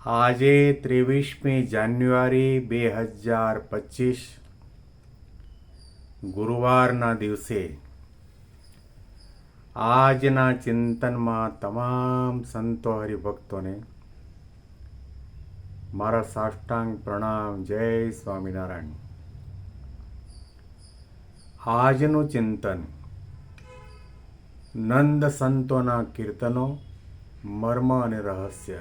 આજે ત્રેવીસમી જાન્યુઆરી બે હજાર પચીસ, ગુરુવારના દિવસે આજના ચિંતનમાં તમામ સંતો હરિભક્તોને મારા સાષ્ટાંગ પ્રણામ, જય સ્વામિનારાયણ. આજનું ચિંતન નંદ સંતોના કીર્તનો, મર્મ અને રહસ્ય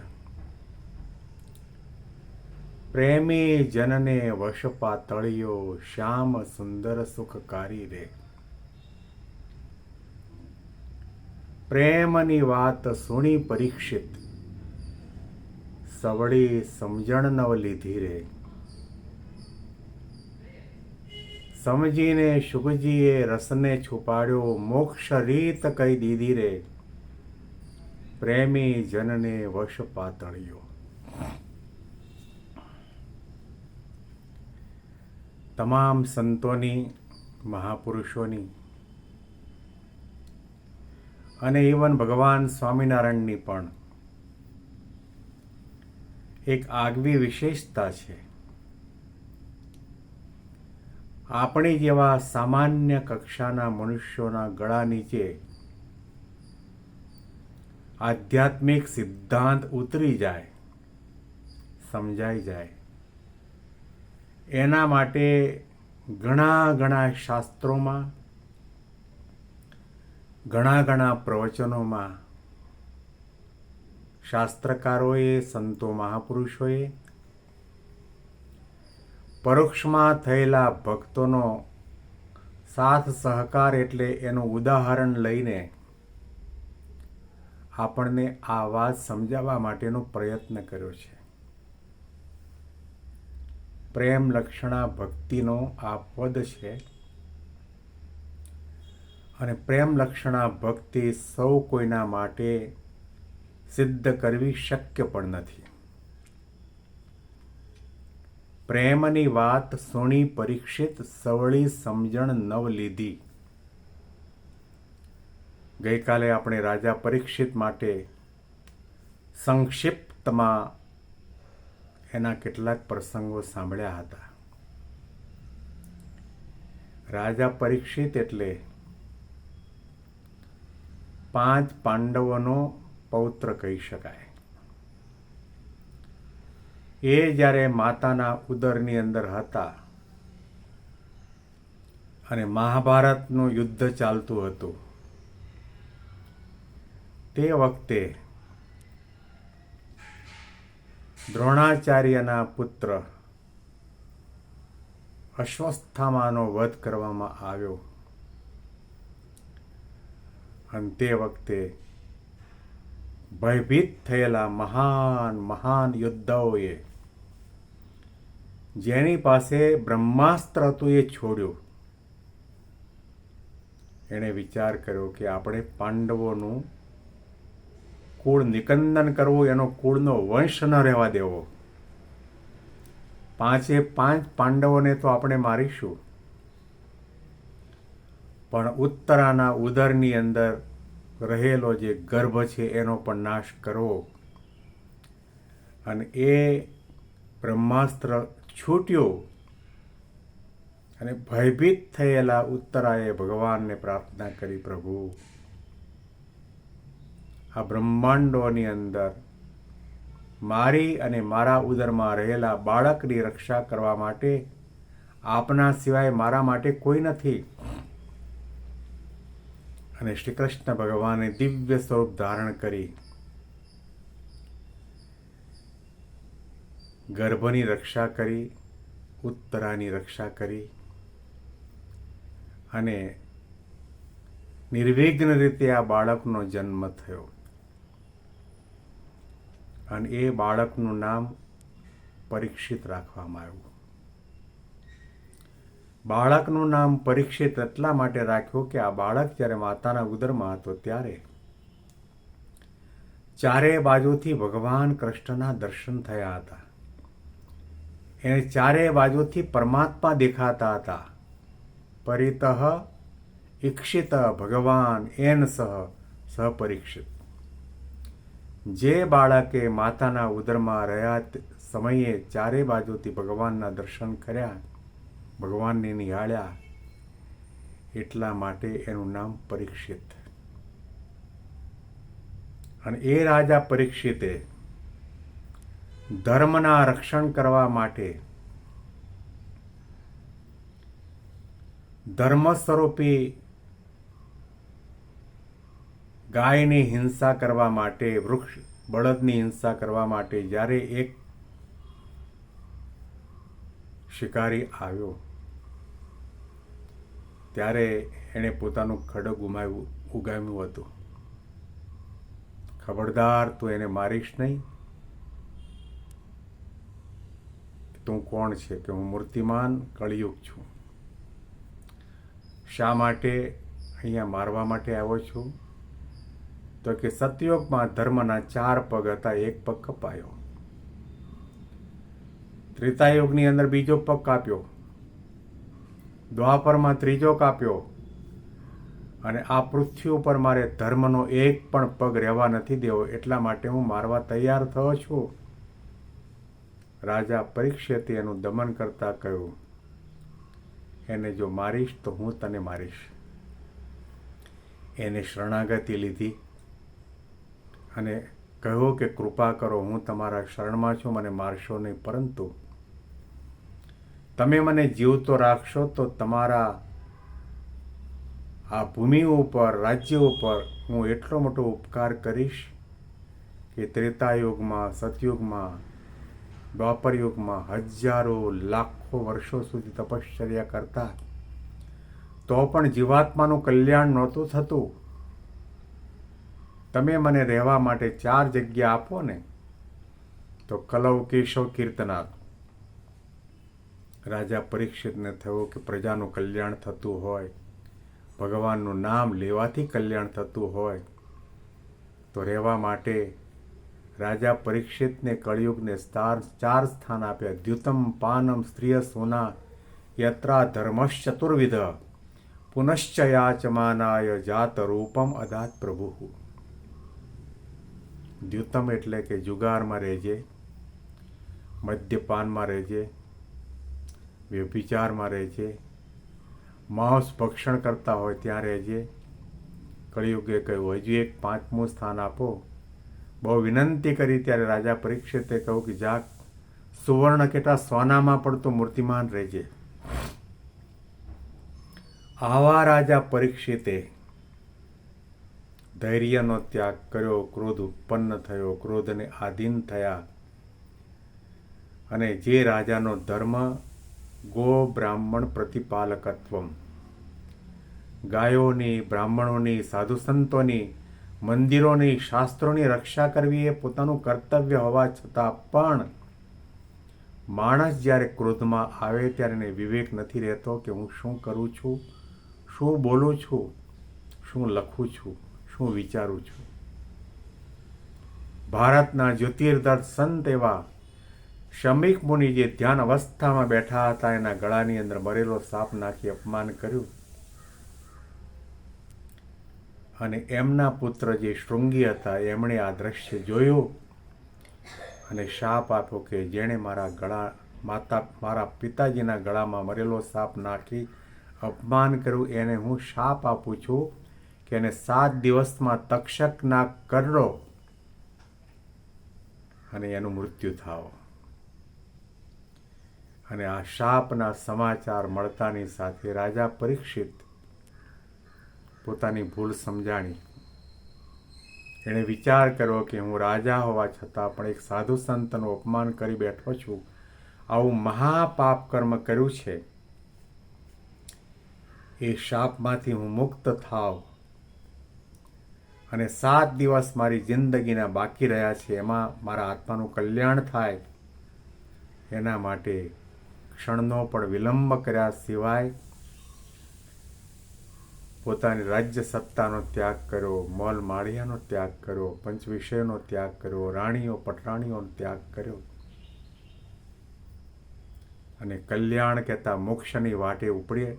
પ્રેમી જનને વશ પાતળિયો શ્યામ સુંદર સુખકારી રે. પ્રેમની વાત સુણી પરીક્ષિત, સવળી સમજણ નવ લીધી રે. સમજીને શુભજીએ રસને છુપાડ્યો, મોક્ષ રીત કહી દીધી રે. પ્રેમી જનને વશ પાતળિયો તમામ સંતોની, મહાપુરુષોની અને ઇવન ભગવાન સ્વામિનારાયણની પણ એક આગવી વિશેષતા છે. આપણી જેવા સામાન્ય કક્ષાના મનુષ્યોના ગળા નીચે આધ્યાત્મિક સિદ્ધાંત ઉતરી જાય, સમજાઈ જાય. એના માટે ઘણા ઘણા શાસ્ત્રોમાં, ઘણા ઘણા પ્રવચનોમાં શાસ્ત્રકારોએ, સંતો મહાપુરુષોએ પરોક્ષમાં થયેલા ભક્તોનો સાથ સહકાર એટલે એનું ઉદાહરણ લઈને આપણને આ વાત સમજાવવા માટેનો પ્રયત્ન કર્યો છે. પ્રેમ લક્ષણા ભક્તિનો આ પદ છે. અને પ્રેમ લક્ષણા ભક્તિ સૌ કોઈના માટે સિદ્ધ કરવી શક્ય પણ નથી. પ્રેમની વાત સુણી પરીક્ષિત સવળી સમજણ નવ લીધી ગઈકાલે આપણે રાજા પરીક્ષિત માટે સંક્ષિપ્તમાં એના કેટલાક પ્રસંગો સાંભળ્યા હતા. રાજા પરીક્ષિત એટલે પાંચ પાંડવોનો પૌત્ર કહી શકાય. એ જ્યારે માતાના ઉદરની અંદર હતા અને મહાભારતનું યુદ્ધ ચાલતું હતું, તે વખતે દ્રોણાચાર્યના પુત્ર અશ્વસ્થામાનો વધ કરવામાં આવ્યો. અને તે વખતે ભયભીત થયેલા મહાન મહાન યોદ્ધાઓએ જેની પાસે બ્રહ્માસ્ત્ર હતું એ છોડ્યું. એણે વિચાર કર્યો કે આપણે પાંડવોનું કુળ નિકંદન કરવું, એનો કુળનો વંશ ન રહેવા દેવો. પાંચે પાંચ પાંડવોને તો આપણે મારીશું. પણ ઉત્તરાના ઉદરની અંદર રહેલો જે ગર્ભ છે, એનો પણ નાશ કરવો. અને એ બ્રહ્માસ્ત્ર છૂટ્યો અને ભયભીત થયેલા ઉત્તરાએ ભગવાનને પ્રાર્થના કરી, પ્રભુ આ બ્રહ્માંડોની અંદર મારી અને મારા ઉદરમાં રહેલા બાળકની રક્ષા કરવા માટે, આપના સિવાય મારા માટે કોઈ નથી. અને શ્રી કૃષ્ણ ભગવાને દિવ્ય સ્વરૂપ ધારણ કરી ગર્ભની રક્ષા કરી, ઉત્તરાની રક્ષા કરી અને નિર્વિઘ્ન રીતે આ બાળકનો જન્મ થયો. અને એ બાળકનું નામ પરીક્ષિત રાખવામાં આવ્યું. બાળકનું નામ પરીક્ષિત એટલા માટે રાખ્યું કે આ બાળક જ્યારે માતાના ઉદરમાં હતો ત્યારે ચારે બાજુથી ભગવાન કૃષ્ણના દર્શન થયા હતા. એને ચારે બાજુથી પરમાત્મા દેખાતા હતા. પરિતઃ ઈક્ષિત ભગવાન એન સહ સહપરીક્ષિત જે બાળકે માતાના ઉદરમાં રહ્યા સમયે ચારે બાજુથી ભગવાનના દર્શન કર્યા, ભગવાનને નિહાળ્યા, એટલા માટે એનું નામ પરીક્ષિત. અને એ રાજા પરીક્ષિતે ધર્મના રક્ષણ કરવા માટે ધર્મ સ્વરૂપી ગાયની હિંસા કરવા માટે, વૃક્ષ બળદની હિંસા કરવા માટે જ્યારે એક શિકારી આવ્યો, ત્યારે એણે પોતાનું ખડગ ઉમાવ્યું ઉગામ્યું હતું. ખબરદાર, તું એને મારીશ નહીં? તું કોણ છે કે હું મૂર્તિમાન, કળિયુગ છું? શા માટે અહીંયા મારવા માટે આવ્યો છું? તો કે સતયોગમાં ધર્મના ચાર પગ હતા, એક પગ કપાયો. ત્રેતાયુગની અંદર બીજો પગ કાપ્યો. દ્વાપરમાં ત્રીજો કાપ્યો. અને આ પૃથ્વી ઉપર મારે ધર્મનો એક પણ પગ રહેવા નથી દેવો, એટલા માટે હું મારવા તૈયાર થયો છું. રાજા પરીક્ષિતે એનું દમન કરતા કહ્યું, એને જો મારીશ તો હું તને મારીશ. એને શરણાગતિ લીધી. અને કહ્યું કે કૃપા કરો, હું તમારા શરણમાં છું, મને મારશો નહીં. પરંતુ તમે મને જીવતો રાખશો તો તમારા આ ભૂમિ ઉપર, રાજ્ય ઉપર હું એટલો મોટો ઉપકાર કરીશ કે ત્રેતાયુગમાં, સતયુગમાં દ્વાપર યુગમાં હજારો, લાખો વર્ષો સુધી તપશ્ચર્યા કરતા. તો પણ જીવાત્માનું કલ્યાણ નહોતું થતું. તમે મને રહેવા માટે ચાર જગ્યા આપો ને, તો કલવ, કેશવ કીર્તનાથ રાજા પરીક્ષિતને થયું કે પ્રજાનું કલ્યાણ થતું હોય, ભગવાનનું નામ લેવાથી કલ્યાણ થતું હોય, તો રહેવા માટે રાજા પરીક્ષિતને કળિયુગને સ્તાર ચાર સ્થાન આપ્યા. દ્યુતમ, પાનમ, સ્ત્રીય, સોના, યત્રા ધર્મશ્ચતુર્વિધ ચતુર્વિધ. પુનશ્ચ યાચમાનાય જાત રૂપમ અદાત પ્રભુ દ્યુતમ એટલે કે જુગારમાં રહેજે, મદ્યપાનમાં રહેજે, વ્યભિચારમાં રહેજે, માંસ ભક્ષણ કરતા હોય ત્યાં રહેજે. કળિયુગે કહ્યું, હજુ એક પાંચમું સ્થાન આપો. બહુ વિનંતી કરી ત્યારે રાજા પરીક્ષિતે કહ્યું કે જા સુવર્ણ કેટલા સોનામાં પડતું મૂર્તિમાન રહેજે. આવા રાજા પરીક્ષિતે ધૈર્યનો ત્યાગ કર્યો, ક્રોધ ઉત્પન્ન થયો, ક્રોધને આધીન થયા. અને જે રાજાનો ધર્મ, ગો બ્રાહ્મણ પ્રતિપાલકત્વમ. ગાયોની, બ્રાહ્મણોની, સાધુ સંતોની, મંદિરોની, શાસ્ત્રોની રક્ષા કરવી એ પોતાનું કર્તવ્ય હોવા છતાં પણ માણસ જ્યારે ક્રોધમાં આવે ત્યારે એને વિવેક નથી રહેતો કે હું શું કરું છું, શું બોલું છું, શું લખું છું. શું વિચારું છું. ભારતના જ્યોતિર્દત્ત સંત એવા શમિક મુનિ જે ધ્યાન અવસ્થામાં બેઠા હતા, એના ગળાની અંદર મરેલો સાપ નાખી અપમાન કર્યું. અને એમના પુત્ર જે શૃંગી હતા, એમણે આ દ્રશ્ય જોયું અને શાપ આપ્યો કે જેણે મારા ગળા, માતા, મારા પિતાજીના ગળામાં મરેલો સાપ નાખી અપમાન કર્યું. એને હું શાપ આપું છું કે એને સાત દિવસમાં તક્ષકના કરડો અને એનું મૃત્યુ થાવ. અને આ શાપના સમાચાર મળતાની સાથે રાજા પરીક્ષિત પોતાની ભૂલ સમજાણી. એણે વિચાર કર્યો કે હું રાજા હોવા છતાં પણ એક સાધુ સંતનું અપમાન કરી બેઠો છું. આવું મહાપાપ કર્મ કર્યું છે. એ શાપમાંથી હું મુક્ત થાવ. અને સાત દિવસ મારી જિંદગીના બાકી રહ્યા છે. એમાં મારા આત્માનું કલ્યાણ થાય. એના માટે ક્ષણનો પણ વિલંબ કર્યા સિવાય પોતાની રાજ્ય સત્તાનો ત્યાગ કર્યો, મોલ માળિયાનો ત્યાગ કર્યો પંચવિષયનો ત્યાગ કર્યો, રાણીઓ, પટરાણીઓનો ત્યાગ કર્યો. અને કલ્યાણ કહેતા મોક્ષની વાટે ઉપડે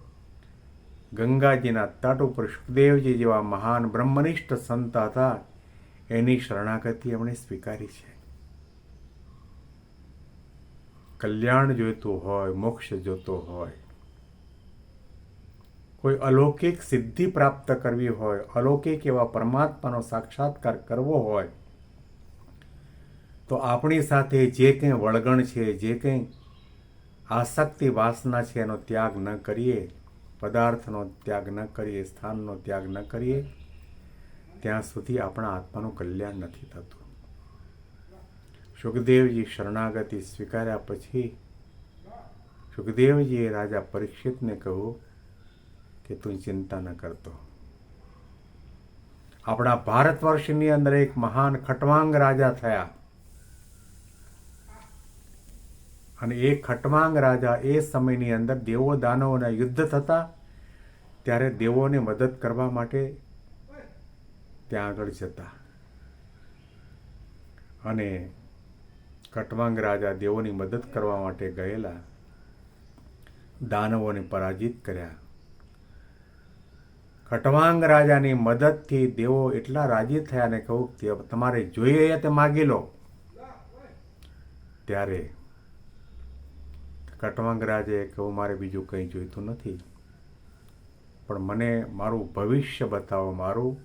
ગંગાજીના તટ ઉપર સુખદેવજી જેવા મહાન બ્રહ્મનિષ્ઠ સંત હતા, એની શરણાગતિ એમણે સ્વીકારી છે. કલ્યાણ જોઈતું હોય, મોક્ષ જોતો હોય, કોઈ અલૌકિક સિદ્ધિ પ્રાપ્ત કરવી હોય, અલૌકિક એવા પરમાત્માનો સાક્ષાત્કાર કરવો હોય, તો આપણી સાથે જે કંઈ વળગણ છે, જે કંઈ આસક્તિ વાસના છે, એનો ત્યાગ ન કરીએ. પદાર્થનો ત્યાગ ન કરીએ, સ્થાનનો ત્યાગ ન કરીએ, ત્યાં સુધી આપણા આત્માનું કલ્યાણ નથી થતું. સુખદેવજી શરણાગતિ સ્વીકાર્યા પછી સુખદેવજીએ રાજા પરીક્ષિતને કહ્યું કે તું ચિંતા ન કરતો. આપણા ભારત વર્ષની અંદર એક મહાન ખટવાંગ રાજા થયા. અને એ ખટવાંગ રાજા એ સમયની અંદર દેવો દાનવોના યુદ્ધ થતા, ત્યારે દેવોને મદદ કરવા માટે ત્યાં આગળ જતા. અને ખટવાંગ રાજા દેવોની મદદ કરવા માટે ગયેલા, દાનવોને પરાજિત કર્યા. ખટવાંગ રાજાની મદદથી દેવો એટલા રાજી થયા ને કહું કે તમારે જોઈએ તે માગી લો. ત્યારે ખટવાંગ રાજે કહ્યું મારે બીજું કંઈ જોઈતું નથી. પણ મને મારું ભવિષ્ય બતાવો, મારું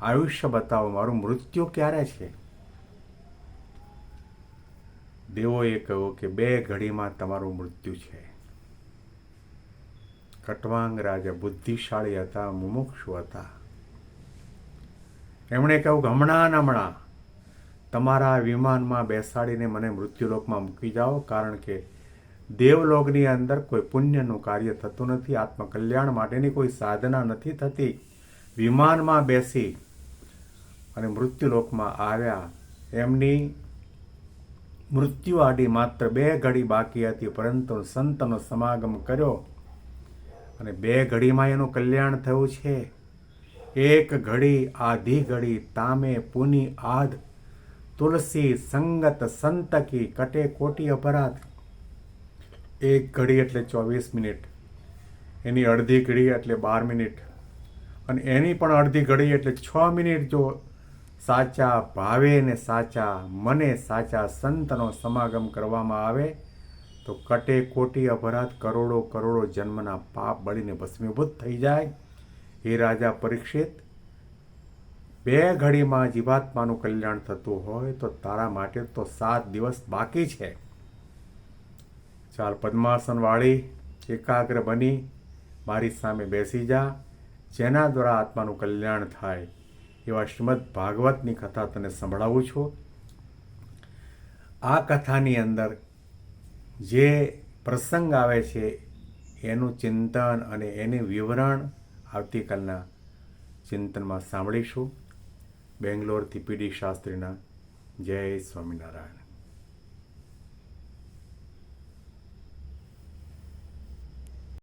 આયુષ્ય બતાવો, મારું મૃત્યુ ક્યારે છે? દેવોએ કહ્યું કે બે ઘડીમાં તમારું મૃત્યુ છે. કટવાંગ રાજા બુદ્ધિશાળી હતા, મુમુક્ષુ હતા. એમણે કહ્યું કે હમણાં હમણાં તમારા વિમાનમાં બેસાડીને મને મૃત્યુલોકમાં મૂકી જાઓ, કારણ કે દેવલોકની અંદર કોઈ પુણ્યનું કાર્ય થતું નથી, આત્મકલ્યાણ માટેની કોઈ સાધના નથી થતી. વિમાનમાં બેસી અને મૃત્યુલોકમાં આવ્યા. એમની મૃત્યુ માત્ર બે ઘડી બાકી હતી, પરંતુ સંતનો સમાગમ કર્યો અને બે ઘડીમાં એનું કલ્યાણ થયું છે. એક ઘડી, આધી ઘડી, તામે પુની આધ, તુલસી સંગત સંતકી કટે કોટી અપરાધ. એક ઘડી એટલે ચોવીસ મિનિટ, એની અડધી ઘડી એટલે બાર મિનિટ, અને એની પણ અડધી ઘડી એટલે છ મિનિટ જો સાચા ભાવે ને સાચા મને, સાચા સંતનો સમાગમ કરવામાં આવે, તો કટે કોટી અપરાધ કરોડો કરોડો જન્મના પાપ બળીને ભસ્મીભૂત થઈ જાય. એ રાજા પરીક્ષિત, બે ઘડીમાં જીવાત્માનું કલ્યાણ થતું હોય તો તારા માટે તો સાત દિવસ બાકી છે. ચાલ પદ્માસન વાળી, એકાગ્ર બની, મારી સામે બેસી જા. જેના દ્વારા આત્માનું કલ્યાણ થાય, એવા શ્રીમદ ભાગવતની કથા તને સંભળાવું છું. આ કથાની અંદર જે પ્રસંગ આવે છે, એનું ચિંતન અને એનું વિવરણ આવતીકાલના ચિંતનમાં સાંભળીશું. બેંગ્લોરથી પીડી શાસ્ત્રીના જય સ્વામિનારાયણ.